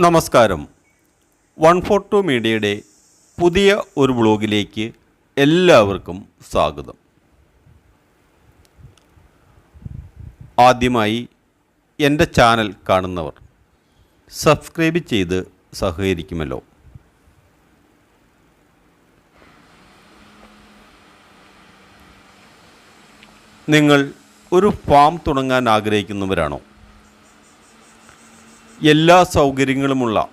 നമസ്കാരം. One four to മീഡിയയുടെ പുതിയ ഒരു ബ്ലോഗിലേക്ക് എല്ലാവർക്കും സ്വാഗതം. ആദ്യമായി എന്റെ ചാനൽ കാണുന്നവർ സബ്സ്ക്രൈബ് ചെയ്ത് സഹകരിക്കുമല്ലോ. നിങ്ങൾ ഒരു ഫാം തുടങ്ങാൻ ആഗ്രഹിക്കുന്നവരാണോ? എല്ലാ സൗകര്യങ്ങളുമുള്ള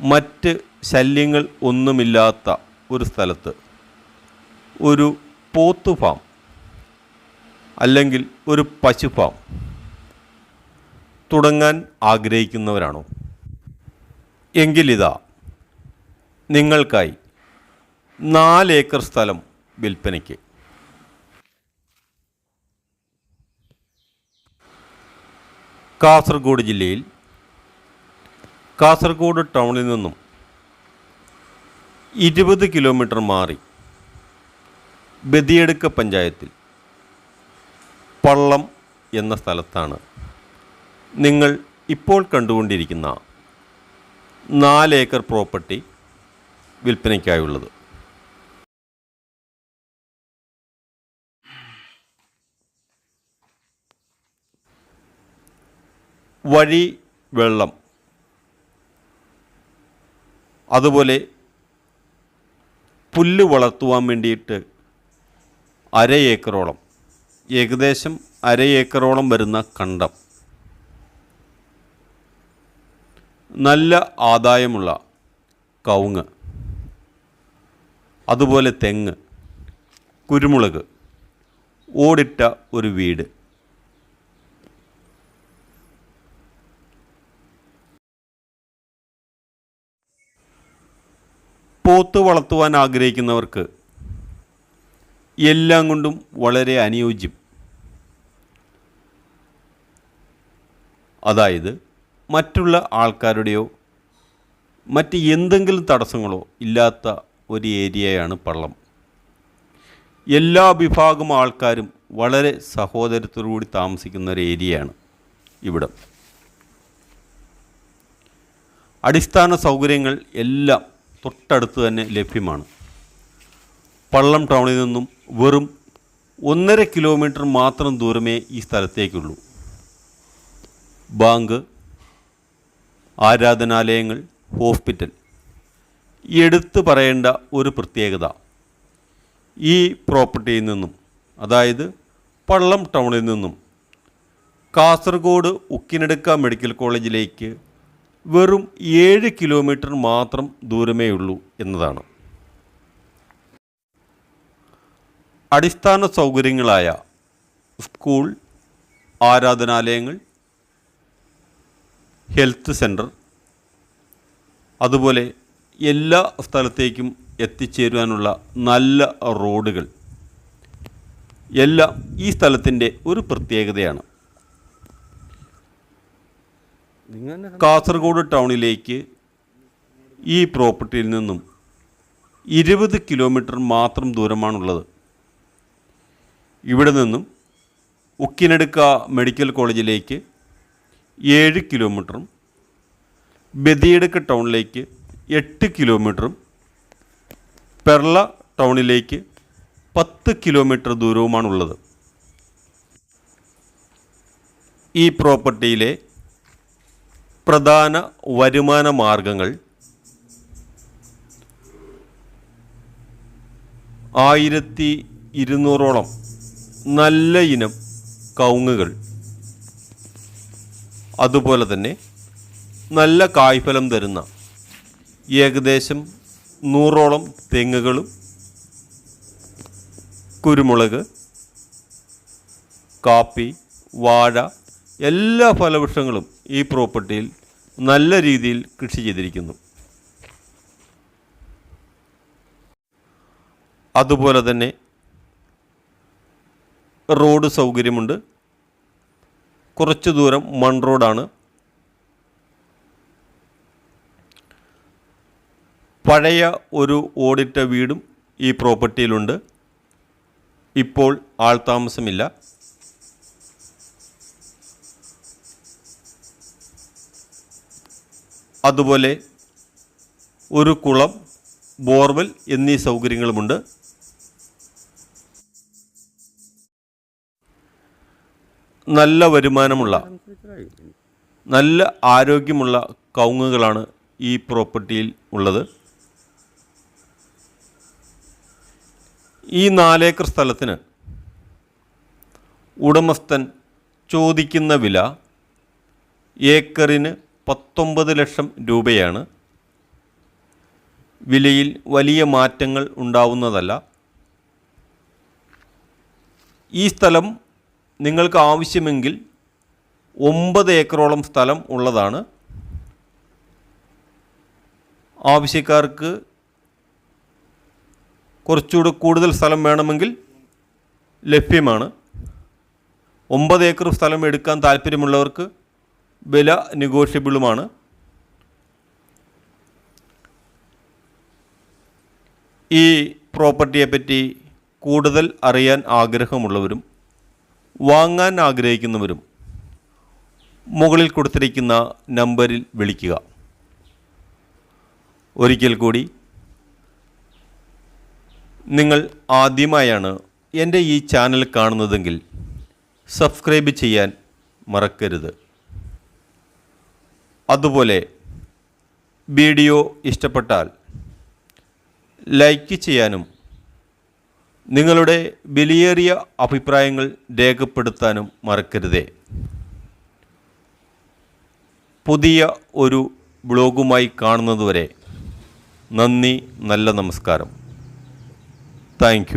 മറ്റ് ശല്യങ്ങൾ ഒന്നുമില്ലാത്ത ഒരു സ്ഥലത്ത് ഒരു പോത്തു ഫാം അല്ലെങ്കിൽ ഒരു പശു ഫാം തുടങ്ങാൻ ആഗ്രഹിക്കുന്നവരാണോ? എങ്കിലിതാ നിങ്ങൾക്കായി നാലേക്കർ സ്ഥലം വിൽപ്പനയ്ക്ക്. കാസർഗോഡ് ജില്ലയിൽ കാസർഗോഡ് ടൗണിൽ നിന്നും ഇരുപത് കിലോമീറ്റർ മാറി ബദിയടുക്ക പഞ്ചായത്തിൽ പള്ളം എന്ന സ്ഥലത്താണ് നിങ്ങൾ ഇപ്പോൾ കണ്ടുകൊണ്ടിരിക്കുന്ന നാല് ഏക്കർ പ്രോപ്പർട്ടി വിൽപ്പനയ്ക്കായുള്ളത്. വഴി വെള്ളം പുല്ല് വളർത്തുവാൻ വേണ്ടിയിട്ട് അര ഏക്കറോളം ഏകദേശം അര ഏക്കറോളം വരുന്ന കണ്ടം. നല്ല ആദായമുള്ള കവുങ്ങ് അതുപോലെ തെങ്ങ് കുരുമുളക് ഓടിട്ട ഒരു വീട്. പോത്ത് വളർത്തുവാൻ ആഗ്രഹിക്കുന്നവർക്ക് എല്ലാം കൊണ്ടും വളരെ അനുയോജ്യം. അതായത് മറ്റുള്ള ആൾക്കാരുടെയോ മറ്റ് എന്തെങ്കിലും തടസ്സങ്ങളോ ഇല്ലാത്ത ഒരു ഏരിയയാണ് പള്ളം. എല്ലാ വിഭാഗം ആൾക്കാരും വളരെ സഹോദരത്തോടുകൂടി താമസിക്കുന്ന ഒരു ഏരിയയാണ് ഇവിടം. അടിസ്ഥാന സൗകര്യങ്ങൾ എല്ലാം തൊട്ടടുത്ത് തന്നെ ലഭ്യമാണ്. പള്ളം ടൗണിൽ നിന്നും വെറും ഒന്നര കിലോമീറ്റർ മാത്രം ദൂരമേ ഈ സ്ഥലത്തേക്കുള്ളൂ. ബാങ്ക് ആരാധനാലയങ്ങൾ ഹോസ്പിറ്റൽ. എടുത്തു പറയേണ്ട ഒരു പ്രത്യേകത ഈ പ്രോപ്പർട്ടിയിൽ നിന്നും അതായത് പള്ളം ടൗണിൽ നിന്നും കാസർഗോഡ് ഉക്കിനടുക്ക മെഡിക്കൽ കോളേജിലേക്ക് വെറും ഏഴ് കിലോമീറ്റർ മാത്രം ദൂരമേ ഉള്ളൂ എന്നതാണ്. അടിസ്ഥാന സൗകര്യങ്ങളായ സ്കൂൾ ആരാധനാലയങ്ങൾ ഹെൽത്ത് സെന്റർ അതുപോലെ എല്ലാ സ്ഥലത്തേക്കും എത്തിച്ചേരുവാനുള്ള നല്ല റോഡുകൾ. എല്ലാം ഈ സ്ഥലത്തിന്റെ ഒരു പ്രത്യേകതയാണ്. കാസർഗോഡ് ടൗണിലേക്ക് ഈ പ്രോപ്പർട്ടിയിൽ നിന്നും ഇരുപത് കിലോമീറ്റർ മാത്രം ദൂരമാണുള്ളത്. ഇവിടെ നിന്നും ഉക്കിനടുക്ക മെഡിക്കൽ കോളേജിലേക്ക് ഏഴ് കിലോമീറ്ററും ബദിയടുക്ക ടൗണിലേക്ക് എട്ട് കിലോമീറ്ററും പെർള ടൗണിലേക്ക് പത്ത് കിലോമീറ്റർ ദൂരവുമാണുള്ളത്. ഈ പ്രോപ്പർട്ടിയിലെ പ്രധാന വരുമാന മാർഗങ്ങൾ ആയിരത്തി ഇരുന്നൂറോളം നല്ല ഇനം കവുങ്ങുകൾ. അതുപോലെ തന്നെ നല്ല കായ്ഫലം തരുന്ന ഏകദേശം നൂറോളം തെങ്ങുകളും കുരുമുളക് കാപ്പി വാഴ എല്ലാ ഫലവൃക്ഷങ്ങളും ഈ പ്രോപ്പർട്ടിയിൽ നല്ല രീതിയിൽ കൃഷി ചെയ്തിരിക്കുന്നു. അതുപോലെ തന്നെ റോഡ് സൗകര്യമുണ്ട്. കുറച്ച് ദൂരം മൺ റോഡാണ്. പഴയ ഒരു ഓടിട്ട വീടും ഈ പ്രോപ്പർട്ടിയിലുണ്ട്. ഇപ്പോൾ ആൾതാമസമില്ല അതുപോലെ ഒരു കുളം ബോർവെൽ എന്നീ സൗകര്യങ്ങളുമുണ്ട്. നല്ല വരുമാനമുള്ള നല്ല ആരോഗ്യമുള്ള കവുങ്ങുകളാണ് ഈ പ്രോപ്പർട്ടിയിൽ ഉള്ളത്. ഈ നാലേക്കർ സ്ഥലത്തിന് ഉടമസ്ഥൻ ചോദിക്കുന്ന വില ഏക്കറിന് പത്തൊമ്പത് ലക്ഷം രൂപയാണ് വിലയിൽ വലിയ മാറ്റങ്ങൾ ഉണ്ടാവുന്നതല്ല. ഈ സ്ഥലം നിങ്ങൾക്ക് ആവശ്യമെങ്കിൽ ഒമ്പത് ഏക്കറോളം സ്ഥലം ഉള്ളതാണ്. ആവശ്യക്കാർക്ക് കുറച്ചുകൂടെ കൂടുതൽ സ്ഥലം വേണമെങ്കിൽ ലഭ്യമാണ്. ഒമ്പത് ഏക്കർ സ്ഥലം എടുക്കാൻ താല്പര്യമുള്ളവർക്ക് വില നെഗോഷ്യബിളുമാണ് ഈ പ്രോപ്പർട്ടിയെ പറ്റി കൂടുതൽ അറിയാൻ ആഗ്രഹമുള്ളവരും വാങ്ങാൻ ആഗ്രഹിക്കുന്നവരും മുകളിൽ കൊടുത്തിരിക്കുന്ന നമ്പറിൽ വിളിക്കുക. ഒരിക്കൽ കൂടി നിങ്ങൾ ആദ്യമായാണ് എന്റെ ഈ ചാനൽ കാണുന്നതെങ്കിൽ സബ്സ്ക്രൈബ് ചെയ്യാൻ മറക്കരുത്. അതുപോലെ വീഡിയോ ഇഷ്ടപ്പെട്ടാൽ ലൈക്ക് ചെയ്യാനും നിങ്ങളുടെ വിലയേറിയ അഭിപ്രായങ്ങൾ രേഖപ്പെടുത്താനും മറക്കരുതേ. പുതിയ ഒരു ബ്ലോഗുമായി കാണുന്നതുവരെ നന്ദി നല്ല നമസ്കാരം. താങ്ക്